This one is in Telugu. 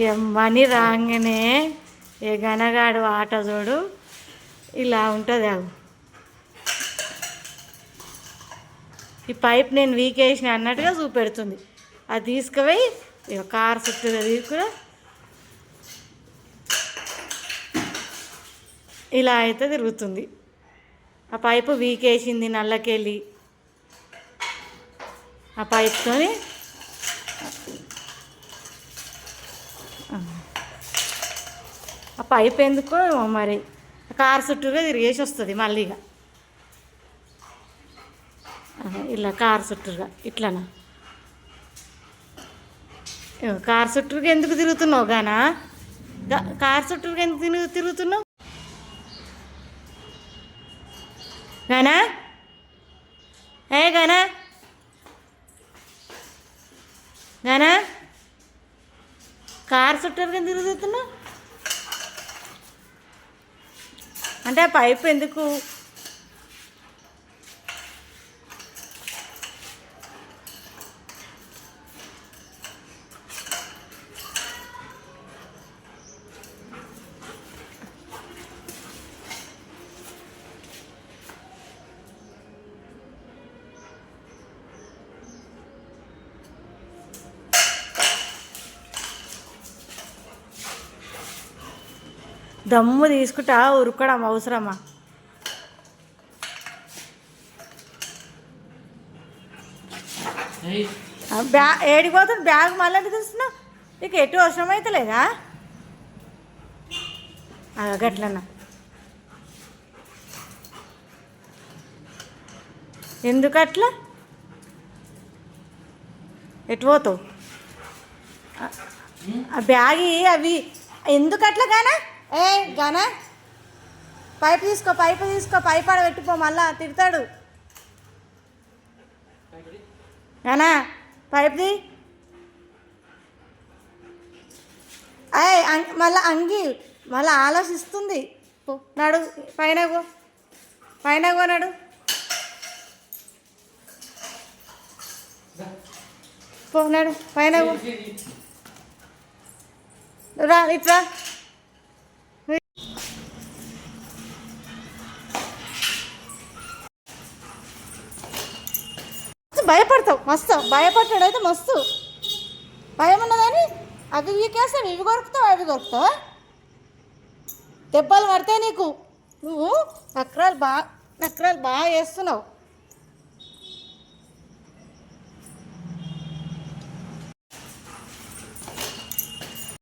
ఇక మనీ రాగానే ఏ గనగాడు ఆట చూడు ఇలా ఉంటుంది అవు ఈ పైప్ నేను వీకేసిన అన్నట్టుగా చూపెడుతుంది. అది తీసుకుపోయి ఇక కార్ చుట్టూ తీసుకుని ఇలా అయితే తిరుగుతుంది. ఆ పైపు వీకేసింది నల్లకెళ్ళి. ఆ పైప్తోని ఆ పైప్ ఎందుకో ఏమో మరి కార్ చుట్టూగా తిరిగేసి వస్తుంది మళ్ళీ ఇక. ఇలా కార్ చుట్టూగా ఇట్లానా? కార్ చుట్టూగా ఎందుకు తిరుగుతున్నావు గానా? కార్ చుట్టూగా ఎందుకు తిరుగు తిరుగుతున్నావు? గానా? ఏ గానా? గానా? కార్ చుట్టూరుగా తిరుగుతున్నావు? అంటే ఆ పైపు ఎందుకు దమ్ము తీసుకుంటా ఉరుకడం అవసరమా? బ్యా ఏడికి పోతుంది బ్యాగ్ మళ్ళీ ఎందుకు తీస్తున్నావు నీకు ఎటు అవసరం అయితే లేదా? గట్లన్నా. ఎందుకు అట్లా? ఎటు పోతావు? ఆ- బ్యాగ్ అవి ఎందుకు అట్లా గానా? ఏ గానా? పైపు తీసుకో పైపు తీసుకో పైపు ఆడ పెట్టుకో మళ్ళా తిడతాడు. గానా పైపుది అయ్ అం- మళ్ళా అంగి మళ్ళీ ఆలోచిస్తుంది. పో నడు పైన గో పైన గో నడు. పో నడు పైన గో రా మస్తు భయపడతావు. మస్తు. భయపడ్డాడు అయితే మస్తు. భయం ఉన్నదని అవి వీకేస్తావు ఇవి కొరుకుతావు? అవి కొరుకుతావు? దెబ్బలు పడతాయి నీకు. నువ్వు నక్రాలు బాగా నక్రాలు బాగా చేస్తున్నావు.